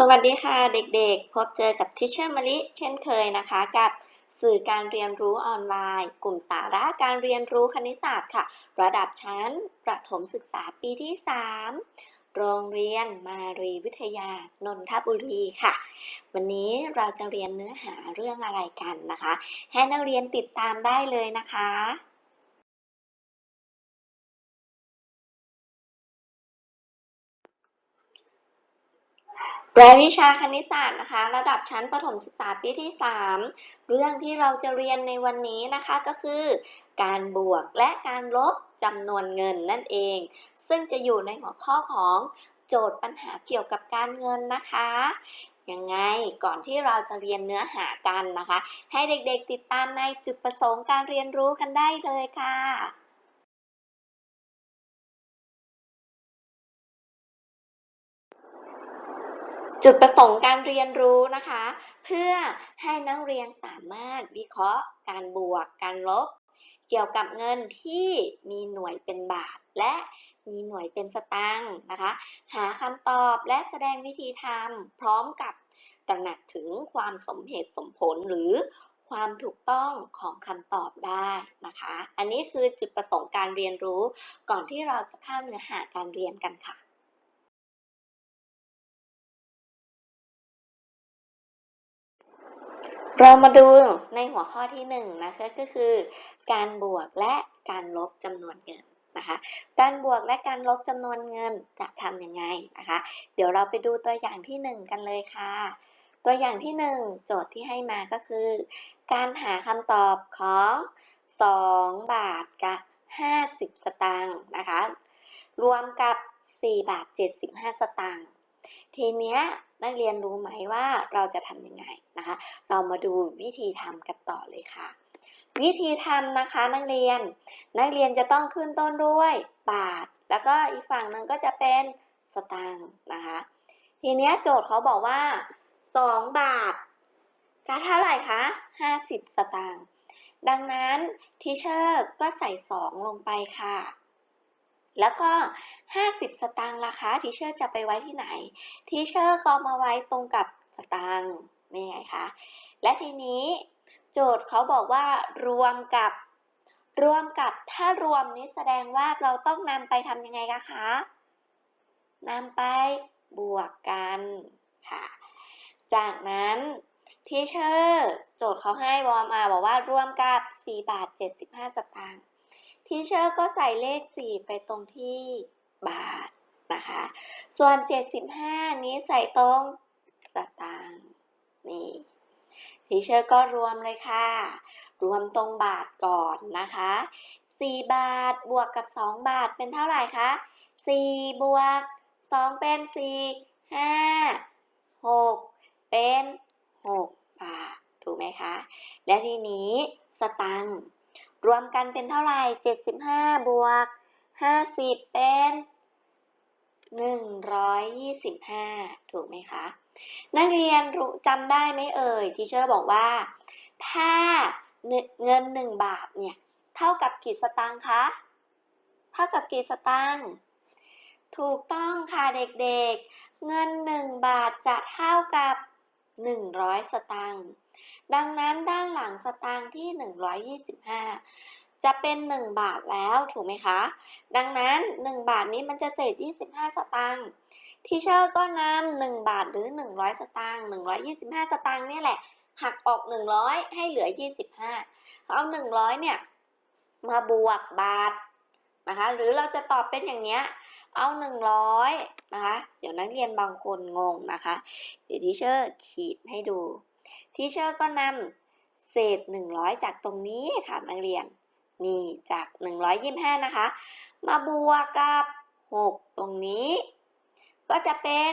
สวัสดีค่ะเด็กๆ พบเจอกับทิชเชอร์มะลิเช่นเคยนะคะ กับสื่อการเรียนรู้ออนไลน์ กลุ่มสาระการเรียนรู้คณิตศาสตร์ค่ะ ระดับชั้น ประถมศึกษาปีที่ 3 โรงเรียนมารีวิทยานนทบุรีค่ะ วันนี้เราจะเรียนเนื้อหาเรื่องอะไรกันนะคะ ให้นักเรียนติดตามได้เลยนะคะ รายวิชาคณิตศาสตร์นะคะ ระดับชั้นประถมศึกษาปีที่ 3 เรื่องที่เราจะเรียนในวันนี้นะคะก็คือ การบวกและการลบจำนวนเงินนั่นเอง ซึ่งจะอยู่ในหัวข้อของโจทย์ปัญหาเกี่ยวกับการเงินนะคะยังไงก่อนที่เราจะเรียนเนื้อหากันนะคะ ให้เด็กๆติดตามในจุดประสงค์การเรียนรู้กันได้เลยค่ะ จุดประสงค์การเรียนรู้นะคะ เพื่อให้นักเรียนสามารถวิเคราะห์ การบวก การลบ เกี่ยวกับเงินที่มีหน่วยเป็นบาท และมีหน่วยเป็นสตางค์นะคะ หาคำตอบและแสดงวิธีทำพร้อมกับตระหนักถึงความสมเหตุสมผลหรือความถูกต้องของคำตอบได้นะคะ อันนี้คือจุดประสงค์การเรียนรู้ก่อนที่เราจะเข้าเนื้อหาการเรียนกันค่ะ เรามาดูในหัวข้อที่1นงนะคะก็คือการบวกและการลบจำนวนเงินนะคะ การบวกและการลบจำนวนเงินจะทำยังไงนะคะ เดี๋ยวเราไปดูตัวอย่างที่ 1 กันเลยค่ะ ตัวอย่างที่ 1 โจทย์ที่ให้มาก็คือ การหาคำตอบของ 2 บาทกับ50 สตางค์นะคะ รวมกับ 4 บาท 75 สตางค์ ทีเนี้ยนักเรียนรู้ไหมว่าเราจะทำยังไงนะคะ เรามาดูวิธีทำกันต่อเลยค่ะ วิธีทำนะคะนักเรียน นักเรียนจะต้องขึ้นต้นด้วยบาท แล้วก็อีกฝั่งหนึ่งก็จะเป็นสตางค์นะคะ ทีเนี้ยโจทย์เขาบอกว่า 2 บาทก็เท่าไหร่คะ50 สตางค์ดังนั้นทีเชอร์ก็ใส่ 2 ลงไปค่ะ แล้วก็ 50 สตางค์ราคาทีเชอร์จะไปไว้ที่ไหนทีเชอร์ก็มาไว้ตรงกับสตางค์นี่ไงคะและทีนี้โจทย์เขาบอกว่ารวมกับรวมกับถ้ารวมนี้แสดงว่าเราต้องนำไปทำยังไงคะนำไปบวกกันค่ะ จากนั้นทีเชอร์โจทย์เขาให้วอมาบอกว่ารวมกับ 4 บาท 75 สตางค์ ทีเชอร์ก็ใส่เลข 4 ไปตรงที่บาทนะคะ ส่วน 75 นี้ใส่ตรงสตางค์นี่ทีเชอร์ก็รวมเลยค่ะ รวมตรงบาทก่อนนะคะ 4 บาทบวกกับ 2 บาทเป็นเท่าไหร่คะ 4 บวก 2 เป็น 4 5 6 เป็น 6 บาท ถูกไหมคะ และทีนี้สตังค์ รวมกันเป็นเท่าไหร่ 75 บวก 50 เป็น 125 ถูกไหมคะ นักเรียนรู้จำได้ไหมเอ่ย ทีเชอร์บอกว่า ถ้าเงิน 1 บาทเนี่ย เท่ากับกี่สตางค์คะ เท่ากับกี่สตางค์ ถูกต้องค่ะเด็กๆ เงิน 1 บาทจะเท่ากับ 100 สตางค์ ดังนั้นด้านหลังสตางค์ที่ 125 จะเป็น 1 บาทแล้วถูกไหมคะ ดังนั้น 1 บาทนี้มันจะเศษ 25 สตางค์ทีเชอร์ก็นำ1บาทหรือ 100 สตางค์125 สตางค์นี่แหละหักออก 100 ให้เหลือ 25 เอา 100 เนี่ย มาบวกบาทนะคะ หรือเราจะตอบเป็นอย่างเนี้ย เอา 100 นะคะ เดี๋ยวนักเรียนบางคนงงนะคะ เดี๋ยวทีเชอร์ขีดให้ดู ทีเชอร์ก็นำเศษ 100 จากตรงนี้ค่ะนักเรียน นี่จาก 125 นะคะ มาบวกกับ 6 ตรงนี้ ก็จะเป็น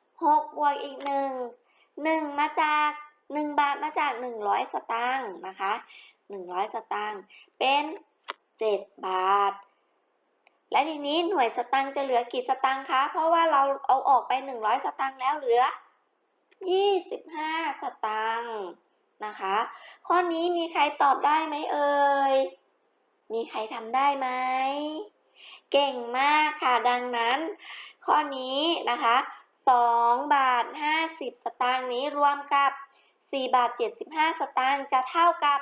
6 บวกอีก 1 1 มาจาก 1 บาทมาจาก 100 สตางค์นะคะ 100 สตางค์เป็น 7 บาทและทีนี้หน่วยสตางค์จะเหลือกี่สตางค์คะ เพราะว่าเราเอาออกไป 100 สตางค์แล้วเหลือ 25 สตางค์นะคะ ข้อนี้มีใครตอบได้ไหมเอ่ย มีใครทำได้ไหม เก่งมากค่ะดังนั้น ข้อนี้นะคะ2บาท 50 สตางค์นี้รวมกับ 4 บาท 75 สตางค์จะเท่ากับ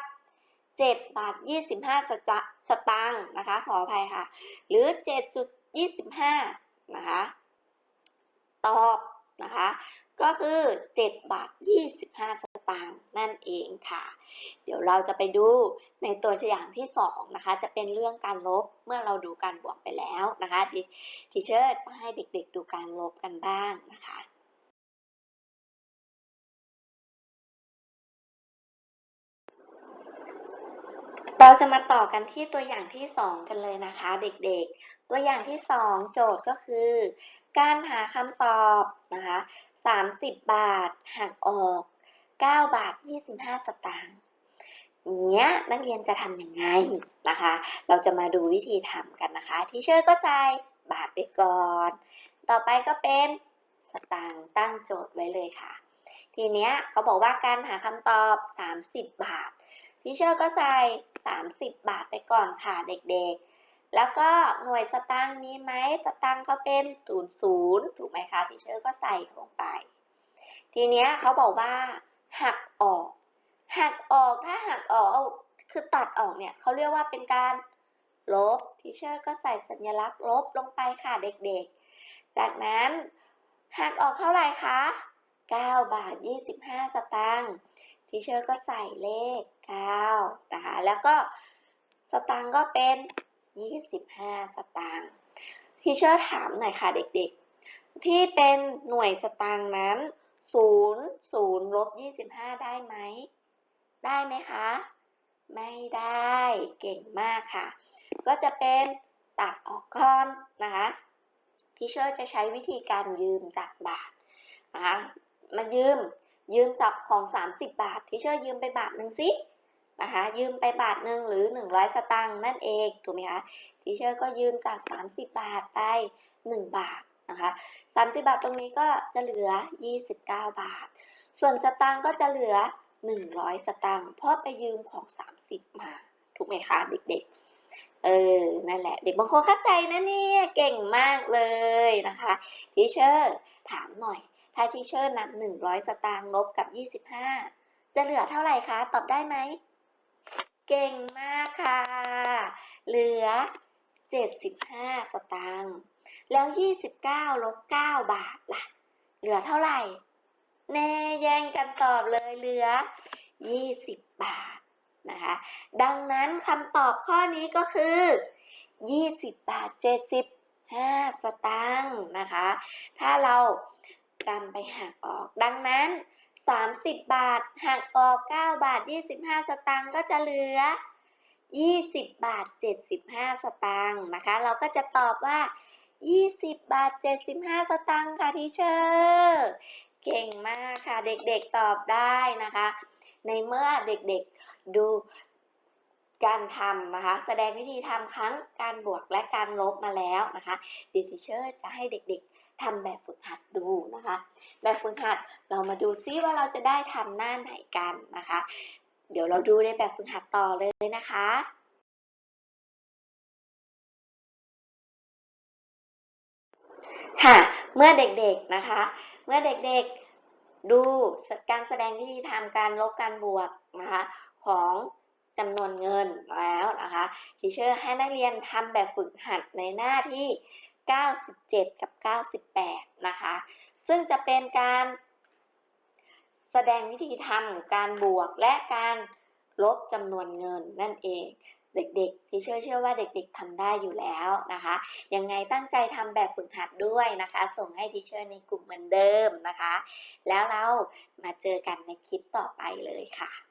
7 บาท 25 สตะสตางค์นะคะ ขออภัยค่ะ หรือ 7.25 นะคะ ตอบนะคะ ก็คือ 7 บาท 25 สตางค์นั่นเองค่ะ เดี๋ยวเราจะไปดูในตัวอย่างที่ 2 นะคะ จะเป็นเรื่องการลบเมื่อเราดูการบวกไปแล้วนะคะทีเชอร์จะให้เด็กๆดูการลบกันบ้างนะคะ เรา จะมาต่อกันที่ตัวอย่างที่ 2 กันเลยนะคะเด็กๆ ตัวอย่างที่ 2 โจทย์ก็คือ การหาคำตอบนะคะ30 บาทหักออก 9 บาท 25 สตางค์อย่างเงี้ยนักเรียนจะทำยังไงนะคะ เราจะมาดูวิธีทำกันนะคะ ทีเชอร์ก็ใส่บาทไปก่อน ต่อไปก็เป็นสตางค์ตั้งโจทย์ไว้เลยค่ะ ทีเนี้ยเขาบอกว่าการหาคำตอบ 30 บาท ทีเชอร์ก็ใส่ 30 บาทไปก่อนค่ะเด็กๆ แล้วก็หน่วยสตางค์มีไหมสตางค์เขาเป็นศูนย์ศูนย์ถูกไหมคะทีเชอร์ก็ใส่ลงไป ทีเนี้ยเขาบอกว่า หักออก หักออกถ้าหักออกคือตัดออกเนี่ยเขาเรียกว่าเป็นการลบทีเชอร์ก็ใส่สัญลักษณ์ลบลงไปค่ะเด็กๆ จากนั้นหักออกเท่าไหร่คะ 9 บาท 25 สตางค์ทีเชอร์ก็ใส่เลข 9นะคะ แล้วก็สตางค์ก็เป็น 25 สตางค์ทีเชอร์ถามหน่อยค่ะเด็กๆ ที่เป็นหน่วยสตางค์นั้น 0 0ลบ25 ได้ไหม ได้ไหมคะ ไม่ได้ เก่งมากค่ะ ก็จะเป็นตัดออกก่อนนะคะทีเชอร์จะใช้วิธีการยืมจากบาทนะคะ มายืมยืมจากของ 30 บาททีเชอร์ยืมไปบาทหนึ่งสิ นะคะ ยืมไปบาทหนึ่งหรือ 100 สตางค์นั่นเองถูกไหมคะทีเชอร์ก็ยืมจาก 30 บาทไป 1 บาทนะคะ30 บาทตรงนี้ก็จะเหลือ 29 บาท ส่วนสตางค์ก็จะเหลือ 100 สตางค์เพราะไปยืมของ 30 มาถูกไหมคะเด็กๆเออ นั่นแหละ เด็กบางคนเข้าใจนะเนี่ย เก่งมากเลยนะคะทีเชอร์ถามหน่อย ถ้าทีเชอร์นำ100สตางค์ลบกับ25จะเหลือเท่าไหร่คะ ตอบได้ไหม เก่งมากค่ะ เหลือ 75 สตางค์แล้ว 29ลบ9บาทล่ะ เหลือเท่าไหร่ แน่แย่งกันตอบเลยเหลือ 20 บาทนะคะ ดังนั้นคำตอบข้อนี้ก็คือ 20 บาท 75 สตางค์นะคะ ถ้าเรากำไปหักออก ดังนั้น 30 บาทหักออก 9 บาท 25 สตางค์ก็จะเหลือ 20 บาท 75 สตางค์นะคะ เราก็จะตอบว่า 20 บาท 75 สตางค์ค่ะทีเชอร์เก่งมากค่ะ เด็กๆตอบได้นะคะ ในเมื่อเด็กๆดู การทำนะคะ แสดงวิธีทำครั้งการบวกและการลบมาแล้วนะคะดิทีเชอร์จะให้เด็กๆทำแบบฝึกหัดดูนะคะ แบบฝึกหัดเรามาดูซิว่าเราจะได้ทำหน้าไหนกันนะคะ เดี๋ยวเราดูในแบบฝึกหัดต่อเลยนะคะค่ะ เมื่อเด็กๆนะคะ เมื่อเด็กๆดูการแสดงวิธีทำการลบการบวกนะคะของ จำนวนเงินแล้วนะคะทีเชอร์ให้นักเรียนทำแบบฝึกหัดในหน้าที่ 97 กับ 98 นะคะ ซึ่งจะเป็นการแสดงวิธีทำการบวกและการลบจำนวนเงินนั่นเองเด็กๆที่เชื่อเชื่อว่าเด็กๆทำได้อยู่แล้วนะคะ ยังไงตั้งใจทำแบบฝึกหัดด้วยนะคะ ส่งให้ทีเชอร์ในกลุ่มเหมือนเดิมนะคะ แล้วเรามาเจอกันในคลิปต่อไปเลยค่ะ